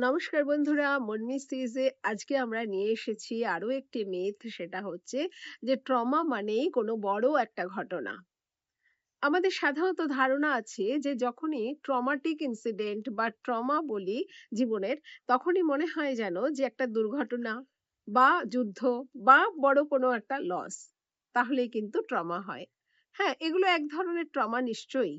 নমস্কার বন্ধুরা মনমি সিরিজে আজকে আমরা নিয়ে এসেছি আরও একটি মিথ সেটা হচ্ছে যে ট্রমা মানেই কোনো বড় একটা ঘটনা। আমাদের সাধারণত ধারণা আছে যে যখনই ট্রমাটিক ইনসিডেন্ট বা ট্রমা বলি জীবনের, তখনই মনে হয় যেন যে একটা দুর্ঘটনা বা যুদ্ধ বা বড় কোনো একটা লস তাহলেই কিন্তু ট্রমা হয়। হ্যাঁ এগুলো এক ধরনের ট্রমা নিশ্চয়ই।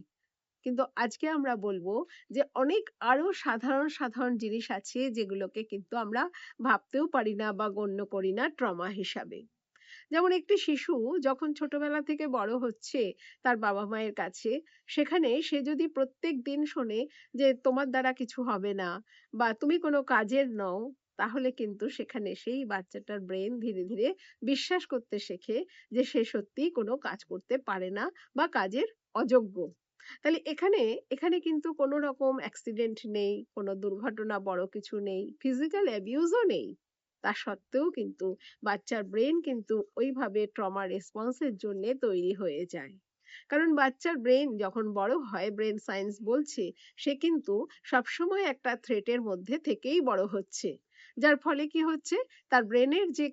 কিন্তু আজকে আমরা বলব যে অনেক আরও সাধারণ সাধারণ জিনিস আছে যেগুলোকে কিন্তু আমরা ভাবতেও পারি না বা গণ্য করি না ট্রমা হিসাবে। যেমন একটি শিশু যখন ছোটবেলা থেকে বড় হচ্ছে তার বাবা মায়ের কাছে, সেখানে সে যদি প্রত্যেক দিন শোনে যে তোমার দ্বারা কিছু হবে না বা তুমি কোনো কাজের নও, তাহলে কিন্তু সেখানে সেই বাচ্চাটার ব্রেন ধীরে ধীরে বিশ্বাস করতে শেখে যে সে সত্যি কোনো কাজ করতে পারে না বা কাজের অযোগ্য। তাহলে এখানে এখানে কিন্তু কোনো রকম অ্যাক্সিডেন্ট নেই, কোনো দুর্ঘটনা বড় কিছু নেই ফিজিক্যাল অ্যাবিউজও নেই। তা সত্ত্বেও কিন্তু বাচ্চার ব্রেন কিন্তু ওইভাবে ট্রমা রেসপন্সের জন্য তৈরি হয়ে যায়। কারণ বাচ্চার ব্রেন যখন বড় হয় ব্রেন সায়েন্স বলছে, সে কিন্তু সবসময় একটা থ্রেটের মধ্যে থেকেই বড় হচ্ছে। যার ফলে কি হচ্ছে? তার ব্রেনের যে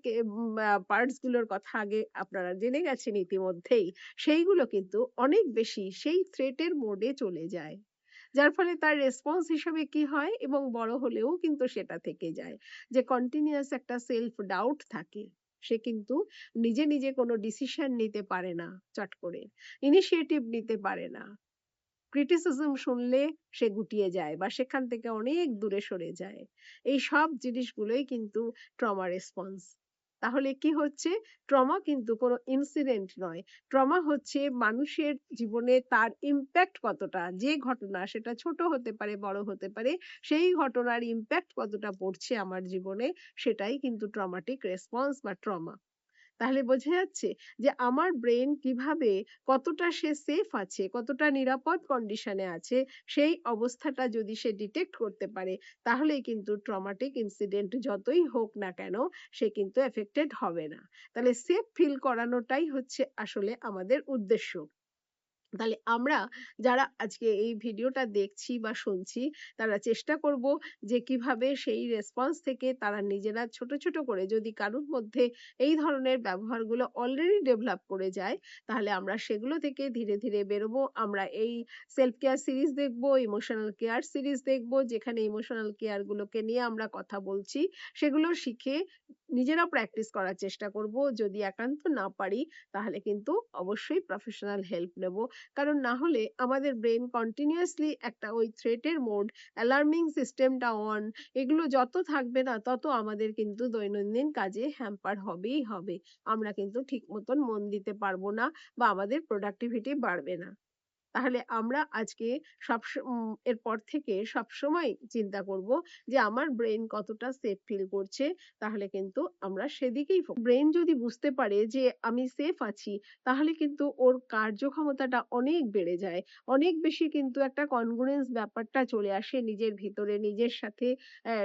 পার্টসগুলোর কথা আগে আপনারা জেনে গেছেন ইতিমধ্যেই, সেইগুলো কিন্তু অনেক বেশি সেই থ্রেটের মোডে চলে যায়। যার ফলে তার রেসপন্স হিসেবে কি হয় এবং বড় হলেও কিন্তু সেটা থেকে যায়। যে কন্টিনিউয়াস একটা সেলফ ডাউট থাকে, সে কিন্তু নিজে নিজে কোনো ডিসিশন নিতে পারে না চট করে ইনিশিয়েটিভ নিতে পারে না। ক্রিটিসিজম শুনলে সে গুটিয়ে যায় বা সেখান থেকে অনেক দূরে সরে যায়। এই সব জিনিসগুলোই কিন্তু ট্রমা রেসপন্স তাহলে কি হচ্ছে? ট্রমা কিন্তু কোনো ইনসিডেন্ট নয়। ট্রমা হচ্ছে মানুষের জীবনে তার ইম্প্যাক্ট কতটা, যে ঘটনা সেটা ছোট হতে পারে, বড় হতে পারে, সেই ঘটনার ইম্প্যাক্ট কতটা পড়ছে আমার জীবনে, সেটাই কিন্তু ট্রমাটিক রেসপন্স বা ট্রমা তাহলে বোঝা যাচ্ছে যে আমার ব্রেন কীভাবে কতটা সে সেফ আছে, কতটা নিরাপদ কন্ডিশনে আছে, সেই অবস্থাটা যদি সে ডিটেক্ট করতে পারে তাহলে কিন্তু ট্রমাটিক ইনসিডেন্ট যতই হোক না কেন, সে কিন্তু এফেক্টেড হবে না। তাহলে সেফ ফিল করানোটাই হচ্ছে আসলে আমাদের উদ্দেশ্য। তাহলে আমরা যারা আজকে এই ভিডিওটা দেখছি বা শুনছি, তারা চেষ্টা করব যে কীভাবে সেই রেসপন্স থেকে তারা নিজেরা ছোট ছোট করে যদি কারোর মধ্যে এই ধরনের ব্যবহারগুলো অলরেডি ডেভেলপ করে যায়, তাহলে আমরা সেগুলো থেকে ধীরে ধীরে বেরোবো। আমরা এই সেলফ কেয়ার সিরিজ দেখব ইমোশনাল কেয়ার সিরিজ দেখব, যেখানে ইমোশনাল কেয়ার গুলোকে নিয়ে আমরা কথা বলছি, সেগুলো শিখে নিজেরা প্র্যাকটিস করার চেষ্টা করব। যদি একান্ত না পারি, তাহলে কিন্তু অবশ্যই প্রফেশনাল হেল্প নেব। কারণ না হলে আমাদের ব্রেন কন্টিনিউয়াসলি একটা ওই থ্রেটের মোড অ্যালার্মিং সিস্টেমটা অন এগুলো যত থাকবে না, তত আমাদের কিন্তু দৈনন্দিন কাজে হ্যাম্পার হবেই হবে। আমরা কিন্তু ঠিক মতন মন দিতে পারব না বা আমাদের প্রোডাক্টিভিটি বাড়বে না। তাহলে আমরা আজকে সব এরপর থেকে সবসময় চিন্তা করব যে আমার ব্রেন কতটা সেফ ফিল করছে। তাহলে কিন্তু আমরা সেদিকেই ব্রেন যদি বুঝতে পারে যে আমি সেফ আছি, তাহলে কিন্তু ওর কার্যক্ষমতাটা অনেক বেড়ে যায়। অনেক বেশি কিন্তু একটা কনগ্রুয়েন্স ব্যাপারটা চলে আসে নিজের ভিতরে, নিজের সাথে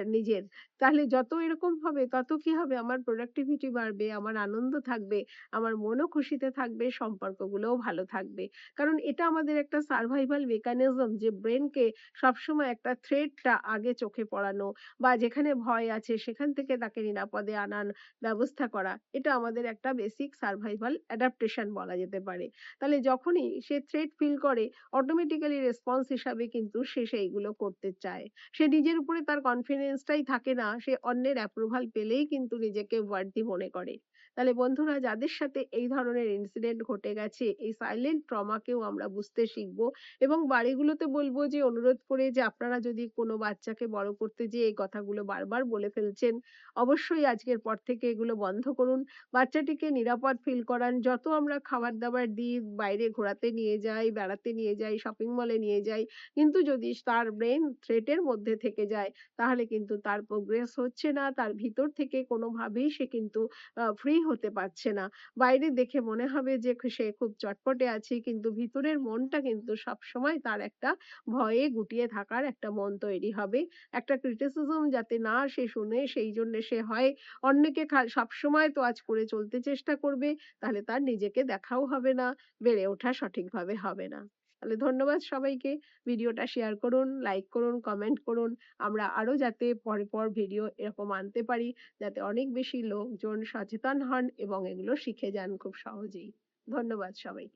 নিজের। তাহলে যত এরকম হবে, তত কি হবে? আমার প্রোডাক্টিভিটি বাড়বে, আমার আনন্দ থাকবে, আমার মনও খুশিতে থাকবে, সম্পর্কগুলোও ভালো থাকবে। কারণ এটা আমাদের একটা সার্ভাইভাল মেকানিজম যে ব্রেনকে সবসময় একটা থ্রেটটা আগে চোখে পড়ানো বা যেখানে ভয় আছে সেখান থেকে তাকে নিরাপদে আনার ব্যবস্থা করা, এটা আমাদের একটা বেসিক সার্ভাইভাল অ্যাডাপ্টেশন বলা যেতে পারে। তাহলে যখনই সে থ্রেট ফিল করে অটোমেটিক্যালি রেসপন্স হিসাবে কিন্তু সে সেইগুলো করতে চায়। সে নিজের উপরে তার কনফিডেন্সটাই থাকে না, সে অন্যের অ্যাপ্রুভাল পেলেই কিন্তু নিজেকে ওয়ার্দি মনে করে। তাহলে বন্ধুরা, যাদের সাথে এই ধরনের ইনসিডেন্ট ঘটে গেছে, এই সাইলেন্ট ট্রমাকেও আমরা বুঝতে শিখব। এবং বাড়িগুলোতে বলব যে, অনুরোধ করে যে, আপনারা যদি কোনো বাচ্চাকে বড় করতে যে এই কথাগুলো বারবার বলে ফেলছেন, অবশ্যই আজকের পর থেকে এগুলো বন্ধ করুন। বাচ্চাটিকে নিরাপদ ফিল করান। যত আমরা খাবার দাবার দিই, বাইরে ঘোরাতে নিয়ে যাই, বেড়াতে নিয়ে যাই শপিং মলে নিয়ে যাই, কিন্তু যদি তার ব্রেন থ্রেটের মধ্যে থেকে যায়, তাহলে কিন্তু তার প্রোগ্রেস হচ্ছে না। তার ভিতর থেকে কোনোভাবেই সে কিন্তু ফ্রি হতে পারছে না। বাইরে দেখে মনে হবে যে, সে খুব চটপটে আছে, কিন্তু ভিতরের মনটা কিন্তু সবসময় তার একটা ভয়ে গুটিয়ে থাকার একটা মন তৈরি হবে। একটা ক্রিটিসিজম যাতে না সে শুনে, সেই জন্য সে হয় অন্যকে সবসময় তো আজ করে চলতে চেষ্টা করবে, তাহলে তার নিজেকে দেখাও হবে না, বেড়ে ওঠা সঠিকভাবে হবে না। তাহলে ধন্যবাদ সবাইকে। ভিডিওটা শেয়ার করুন লাইক করুন কমেন্ট করুন। আমরা আরও যাতে পরে পর ভিডিও এরকম আনতে পারি, যাতে অনেক বেশি লোকজন সচেতন হন এবং এগুলো শিখে যান খুব সহজেই। ধন্যবাদ সবাইকে।